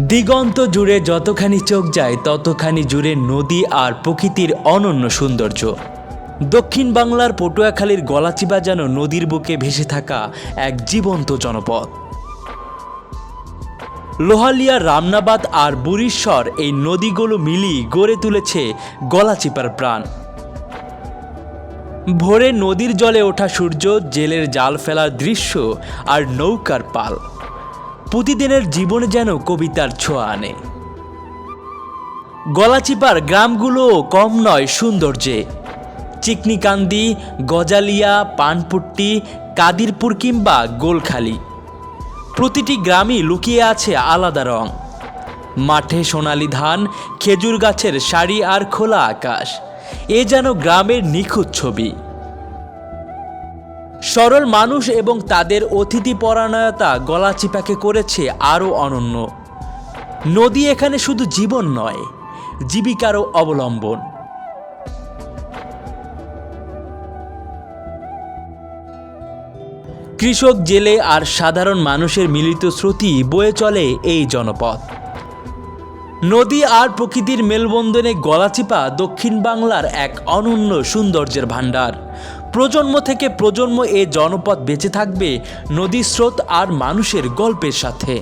দিগন্ত জুড়ে যতখানি চোখ যায়, ততখানি জুড়ে নদী আর প্রকৃতির অনন্য সৌন্দর্য। দক্ষিণ বাংলার পটুয়াখালীর গলাচিবা যেন নদীর বুকে ভেসে থাকা এক জীবন্ত জনপদ। লোহালিয়া, রামনাবাদ আর বুরিশ্বর এই নদীগুলো মিলিয়ে গড়ে তুলেছে গলাচিপার প্রাণ। ভোরে নদীর জলে ওঠা সূর্য, জেলের জাল ফেলার দৃশ্য আর নৌকার পাল। প্রতিদিনের জীবনে যেন কবিতার ছোঁয়া আনে। গলাচিপার গ্রামগুলো কম নয় সৌন্দর্যে। চিকনিকান্দি, গজালিয়া, পানপুট্টি, কাদিরপুর কিংবা গোলখালি। প্রতিটি গ্রামই লুকিয়ে আছে আলাদা রং। মাঠে সোনালি ধান, খেজুর গাছের সারি আর খোলা আকাশ। এ যেন গ্রামের নিখুঁত ছবি। সরল মানুষ এবং তাদের অতিথি পরায়ণতা গলাচিপাকে করেছে আরও অনন্য। নদী এখানে শুধু জীবন নয়, জীবিকারও অবলম্বন। কৃষক, জেলে আর সাধারণ মানুষের মিলিত শ্রুতি বয়ে চলে এই জনপদ নদী আর প্রকৃতির মেলবন্ধনে গলাচিপা দক্ষিণ বাংলার এক অনন্য সৌন্দর্যের ভাণ্ডার। প্রজন্ম থেকে প্রজন্ম এ জনপদ বেঁচে থাকবে নদী স্রোত আর মানুষের গল্পের সাথে।